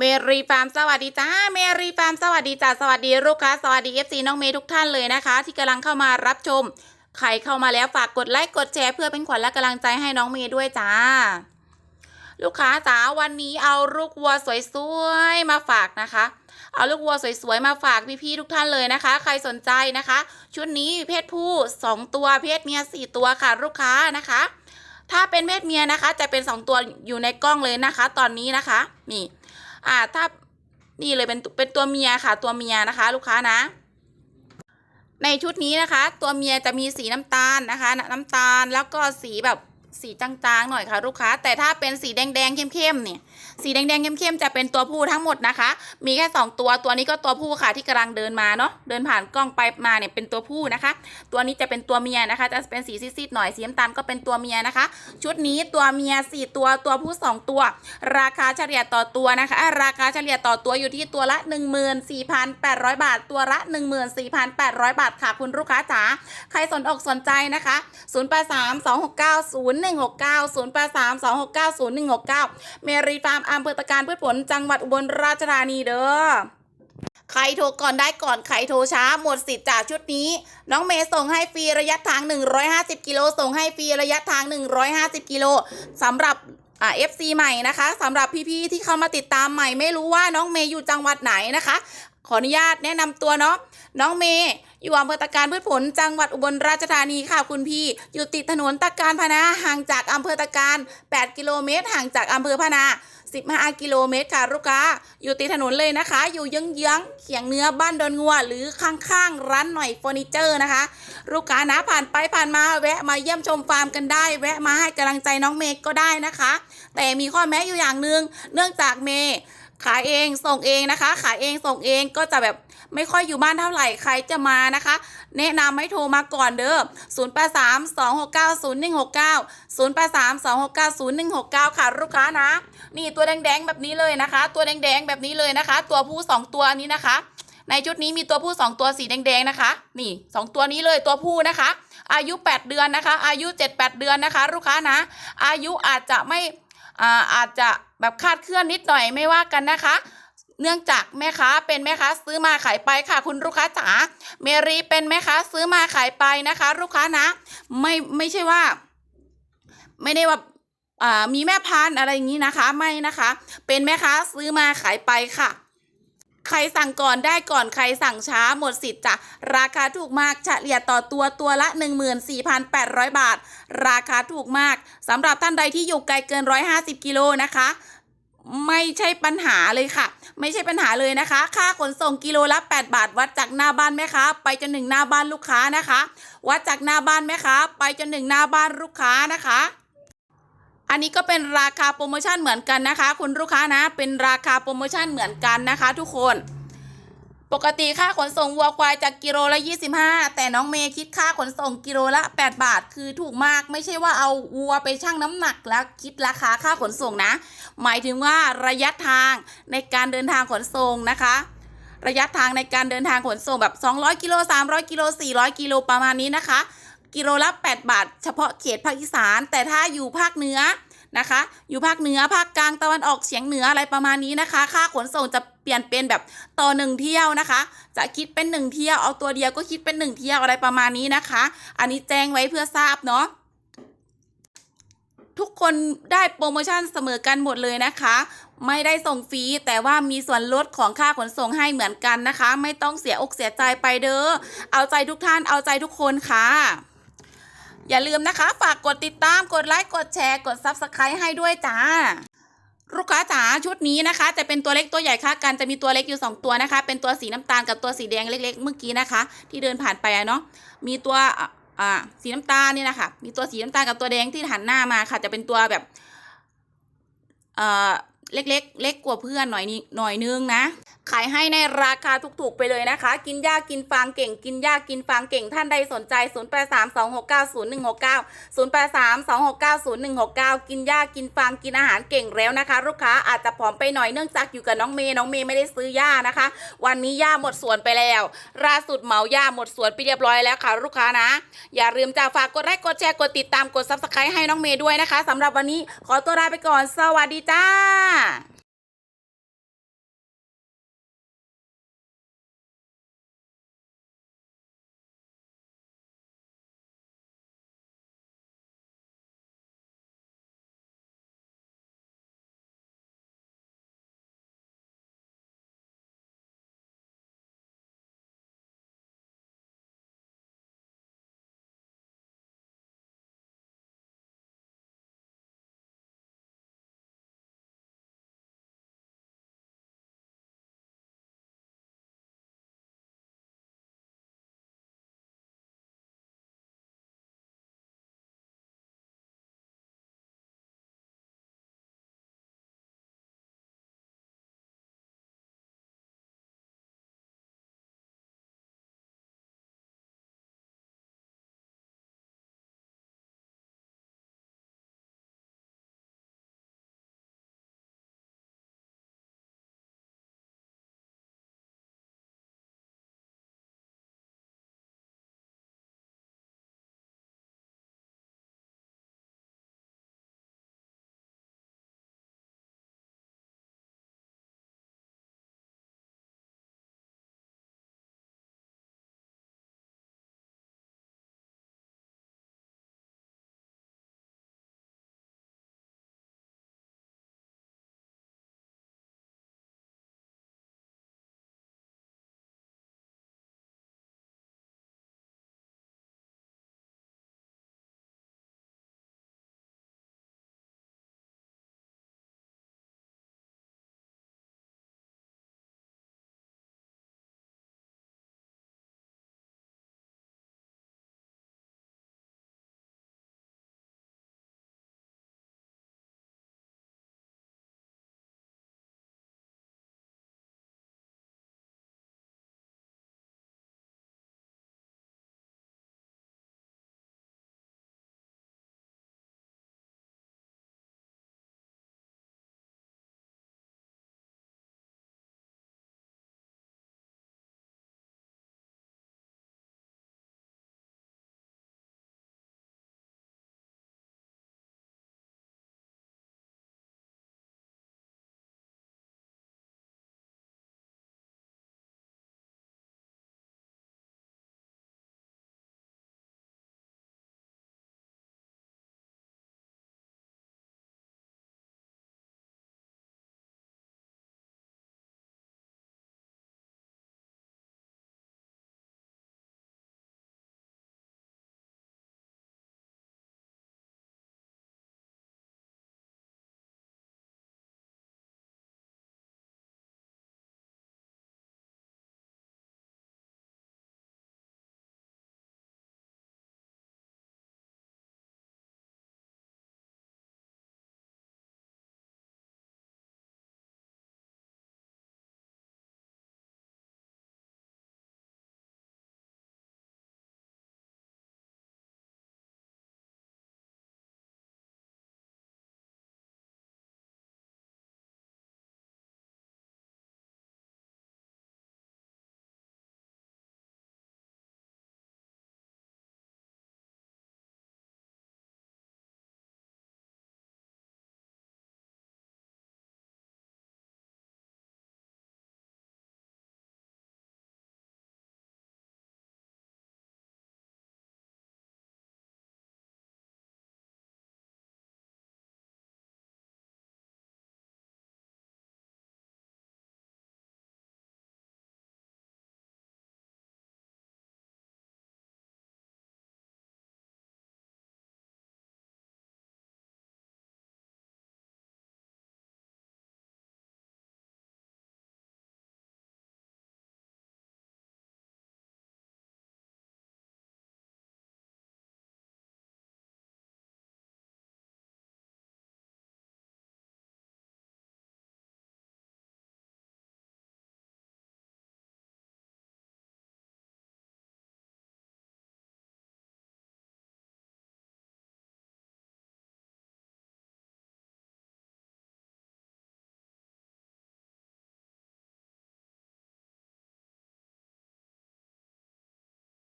เมรีฟาร์มสวัสดีจ้าเมรีฟาร์มสวัสดีจ้าสวัสดีลูกค้าสวัสดีเอฟซีน้องเมย์ทุกท่านเลยนะคะ ที่กำลังเข้ามารับชม ใครเข้ามาแล้วฝากกดไลค์กดแชร์เพื่อเป็นขวัญและกำลังใจให้น้องเมย์ด้วยจ้า ลูกค้าจ๋าวันนี้เอาลูกวัวสวยๆมาฝากนะคะ เอาลูกวัวสวยๆมาฝากพี่ๆทุกท่านเลยนะคะ ใครสนใจนะคะ ชุดนี้เพศผู้สองตัวเพศเมียสี่ตัวค่ะลูกค้านะคะ ถ้าเป็นเพศเมียนะคะ จะเป็นสองตัวอยู่ในกล้องเลยนะคะ ตอนนี้นะคะนี่ อ่าถ้านี่เลยเป็นเป็นตัวเมียค่ะ ตัวเมียนะคะ ลูกค้านะ ในชุดนี้นะคะ ตัวเมียจะมีสีน้ำตาลนะคะ น้ำตาลแล้วก็สีแบบสีจางๆหน่อยค่ะ ลูกค้า แต่ถ้าเป็นสีแดงๆเข้มๆเนี่ย สีแดงๆเข้มๆจะเป็นตัวผู้ทั้งหมดนะคะ มีแค่สองตัวตัวนี้ก็ตัวผู้ค่ะที่กำลังเดินมาเนาะเดินผ่านกล้องไปมาเนี่ยเป็นตัวผู้นะคะ ตัวนี้จะเป็นตัวเมียนะคะ จะเป็นสีซีดๆหน่อยสีน้ำตาลก็เป็นตัวเมียนะคะ ชุดนี้ตัวเมียสี่ตัวตัวผู้สองตัว ราคาเฉลี่ยต่อตัวนะคะ ราคาเฉลี่ยต่อตัวอยู่ที่ตัวละ 14,800 บาท ตัวละ 14,800 บาทค่ะคุณลูกค้าจ๋าใครสนอกสนใจนะคะ0832690169 0832690169เมรีฟามอำเภอตะการพืชผลจังหวัดอุบลราชธานีเด้อใครโทรก่อนได้ก่อนใครโทรช้าหมดสิทธิ์จากชุดนี้ น้องเมย์ส่งให้ฟรีระยะทาง 150 กิโลส่งให้ฟรีระยะทาง 150 กิโลสำหรับอ่า FC ใหม่นะคะสำหรับพี่ๆที่เข้ามาติดตามใหม่ไม่รู้ว่าน้องเมย์อยู่จังหวัดไหนนะคะ ขออนุญาตแนะนำตัวเนาะน้องเมย์อยู่อำเภอตะการพืชผลจังหวัดอุบลราชธานีค่ะคุณพี่ อยู่ติดถนนตะการพนาห่างจากอำเภอตะการ 8 กิโลเมตร ห่างจากอำเภอพนา 15กิโลเมตรค่ะลูกค้า อยู่ติดถนนเลยนะคะ อยู่เยื้องๆเขียงเนื้อบ้านดอนงัว หรือข้างๆร้านหน่อยเฟอร์นิเจอร์นะคะ ลูกค้านะผ่านไปผ่านมาแวะมาเยี่ยมชมฟาร์มกันได้ แวะมาให้กำลังใจน้องเมย์ก็ได้นะคะ แต่มีข้อแม้อยู่อย่างหนึ่งเนื่องจากเมย์ขายเองส่งเองนะคะ ขายเองส่งเองก็จะแบบ ไม่ค่อยอยู่บ้านเท่าไหร่ใครจะมานะคะ แนะนำให้โทรมาก่อนเด้อ0 8 3 2 6 9 0 1 6 9 0 8 3 2 6 9 0 1 6 9 ค่ะลูกค้านะ นี่ตัวแดงๆแบบนี้เลยนะคะ ตัวแดงๆแบบนี้เลยนะคะ ตัวผู้สองตัวนี้นะคะ ในชุดนี้มีตัวผู้สองตัวสีแดงๆนะคะ นี่สองตัวนี้เลยตัวผู้นะคะ อายุ 8 เดือนนะคะ อายุ 7-8 เดือนนะคะ ลูกค้านะ อายุอาจจะไม่อาอาจจะแบบคาดเคลื่อนนิดหน่อยไม่ว่ากันนะคะ เนื่องจากแม่ค้าเป็นแม่ค้าซื้อมาขายไปค่ะ คุณลูกค้าจ๋าเมรีเป็นแม่ค้าซื้อมาขายไปนะคะ ลูกค้านะ ไม่ไม่ใช่ว่า ไม่ได้ว่าอ่ามีแม่พันธุ์อะไรอย่างนี้นะคะ ไม่นะคะ เป็นแม่ค้าซื้อมาขายไปค่ะ ใครสั่งก่อนได้ก่อนใครสั่งช้าหมดสิทธิ์จ้ะราคาถูกมากเฉลี่ยต่อตัวตัวละ 14,800 บาท ราคาถูกมากสำหรับท่านใดที่อยู่ไกลเกิน 150 กิโลนะคะ ไม่ใช่ปัญหาเลยค่ะ ไม่ใช่ปัญหาเลยนะคะ ค่าขนส่งกิโลละ 8 บาท วัดจากหน้าบ้านแม่ค้าไปจนถึงหน้าบ้านลูกค้านะคะ วัดจากหน้าบ้านแม่ค้าไปจนถึงหน้าบ้านลูกค้านะคะอันนี้ก็เป็นราคาโปรโมชั่นเหมือนกันนะคะ คุณลูกค้านะ เป็นราคาโปรโมชั่นเหมือนกันนะคะ ทุกคน ปกติค่าขนส่งวัวควายจากกิโลละ 25 แต่น้องเมย์คิดค่าขนส่งกิโลละ 8 บาท คือถูกมากไม่ใช่ว่าเอาวัวไปชั่งน้ำหนักแล้วคิดราคาค่าขนส่งนะ หมายถึงว่าระยะทางในการเดินทางขนส่งนะคะ ระยะทางในการเดินทางขนส่งแบบ 200 กิโล 300 กิโล 400 กิโลประมาณนี้นะคะ กิโลละ 8 บาท เฉพาะเขตภาคอีสาน แต่ถ้าอยู่ภาคเหนือ นะคะ อยู่ภาคเหนือภาคกลางตะวันออกเฉียงเหนืออะไรประมาณนี้นะคะ ค่าขนส่งจะเปลี่ยนเป็นแบบต่อหนึ่งเที่ยวนะคะ จะคิดเป็นหนึ่งเที่ยวเอาตัวเดียวก็คิดเป็นหนึ่งเที่ยวอะไรประมาณนี้นะคะ อันนี้แจ้งไว้เพื่อทราบเนาะทุกคนได้โปรโมชั่นเสมอกันหมดเลยนะคะ ไม่ได้ส่งฟรีแต่ว่ามีส่วนลดของค่าขนส่งให้เหมือนกันนะคะ ไม่ต้องเสียอกเสียใจไปเด้อเอาใจทุกท่านเอาใจทุกคนค่ะ อย่าลืมนะคะ ฝากกดติดตามกดไลค์กดแชร์กด Subscribe ให้ด้วยจ้า ลูกค้าจ๋าชุดนี้นะคะ จะเป็นตัวเล็กตัวใหญ่ค่ะกันจะมีตัวเล็กอยู่ 2 ตัวนะคะ เป็นตัวสีน้ำตาลกับตัวสีแดงเล็ก ๆ เมื่อกี้นะคะ ที่เดินผ่านไปเนาะมีตัวอ่าสีน้ำตาลเนี่ยนะคะมีตัวสีน้ำตาลกับตัวแดงที่หันหน้ามาค่ะ จะเป็นตัวแบบเอ่อเล็กๆเล็กกว่าเพื่อนหน่อยนิหน่อยนึงนะ ขายให้ในราคาถูกๆไปเลยนะคะ กินยากกินฟางเก่ง กินยากกินฟางเก่ง ท่านใดสนใจ 0832690169 0832690169 กินยากกินฟางกินอาหารเก่งแล้วนะคะ ลูกค้าอาจจะผอมไปหน่อยเนื่องจากอยู่กับน้องเมย์น้องเมย์ไม่ได้ซื้อหญ้านะคะ วันนี้หญ้าหมดสวนไปแล้วล่าสุดเหมาหญ้าหมดสวนไปเรียบร้อยแล้วค่ะลูกค้านะ อย่าลืมจะฝากกดไลค์กดแชร์กดติดตามกดซับสไครต์ให้น้องเมย์ด้วยนะคะสำหรับวันนี้ขอตัวลาไปก่อน สวัสดีจ้า